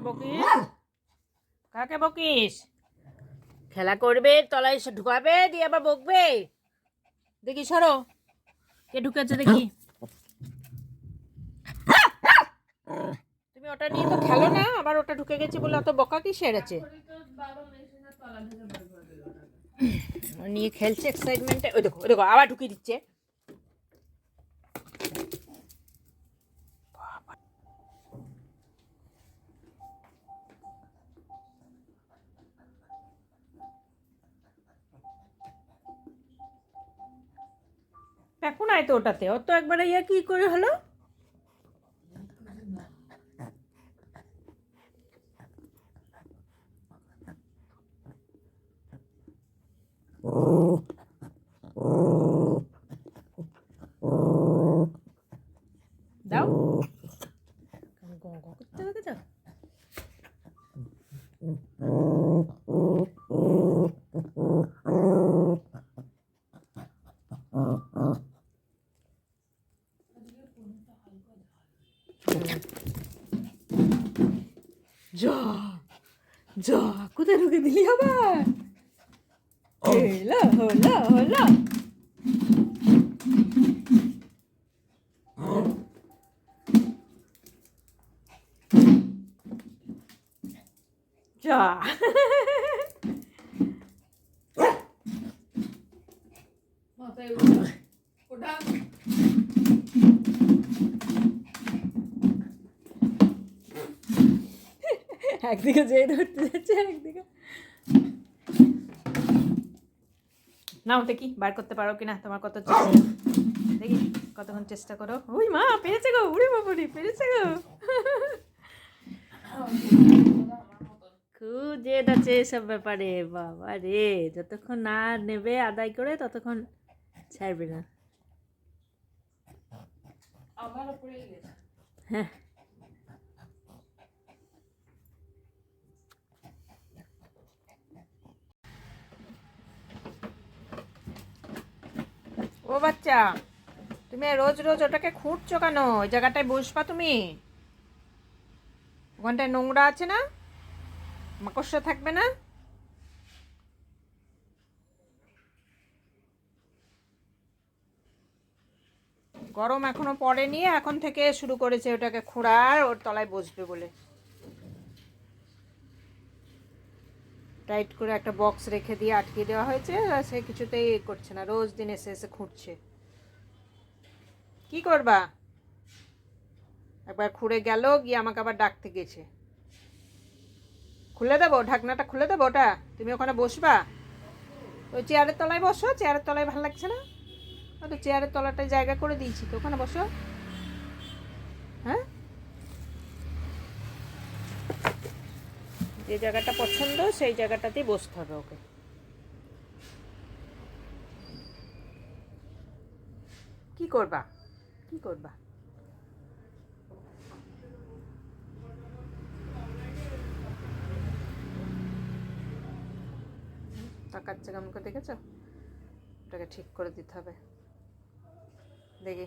কাকে বকিস? কাকে বকিস? খেলা করবে তলায় এসে ঢুকাবে দিয়ে আবার বকবে। দেখি সরো। কে ঢুকেছে দেখি। তুমি ওটা নিয়ে তো খেলো না আবার ওটা ঢুকে গেছে বলে অত বকা কি সেরেছে নিয়ে খেলছে এক্সাইটমেন্টে ওই দেখো ওই দেখো আবার ঢুকিয়ে দিচ্ছে। দেখো আয় তো ওটাতে। ওর তো একবারে ইয়া কি করে হলো? দাও গ গ করতে হবে তো যা যা কোথায় ঢুকে দিলি আবার হলো হলো হলো যা একদিকে যেয়ে ধরতে যাচ্ছে একদিকে। নাও দেখি বার করতে পারো কিনা? তোমার কত দেখি কতক্ষণ চেষ্টা করো। ওই মা পেরেছে গো উড়ে বাবুরি পেরেছে গো। খুব জেদ আছে এসব ব্যাপারে বাবা রে। যতক্ষণ না নেবে আদায় করে ততক্ষণ ছাড়বে না। হ্যাঁ। ও বাচ্চা, তুমি রোজ রোজ ওটাকে খুঁটছো কেন? ওই জায়গাটায় বসবা তুমি? ওখানটায় নোংরা আছে না? মাকড়সা থাকবে না? গরম এখনও পড়েনি, এখন থেকে শুরু করেছে ওটাকে খুঁড়ার, ওর তলায় বসবে বলে। টাইট করে একটা বক্স রেখে দিয়ে আটকে দেওয়া হয়েছে, আর সে কিছুতেই করছে না। রোজ দিন এসে এসে খুঁড়ছে। কি করবা? একবার খুঁড়ে গেল, গিয়ে আমাকে আবার ডাকতে গেছে। খুলে দেবো? ঢাকনাটা খুলে দেবো ওটা? তুমি ওখানে বসবা? ওই চেয়ারের তলায় বসো, চেয়ারের তলায় ভালো লাগছে না? তো চেয়ারের তলাটায় জায়গা করে দিয়েছি, তো ওখানে বসো হ্যাঁ যে জায়গাটা পছন্দ, সেই জায়গাটাতেই বসতে হবে ওকে। কি করবা? কি করবা? তাকাচ্ছে কেমন করে, দেখেছ? ওটাকে ঠিক করে দিতে হবে। দেখি।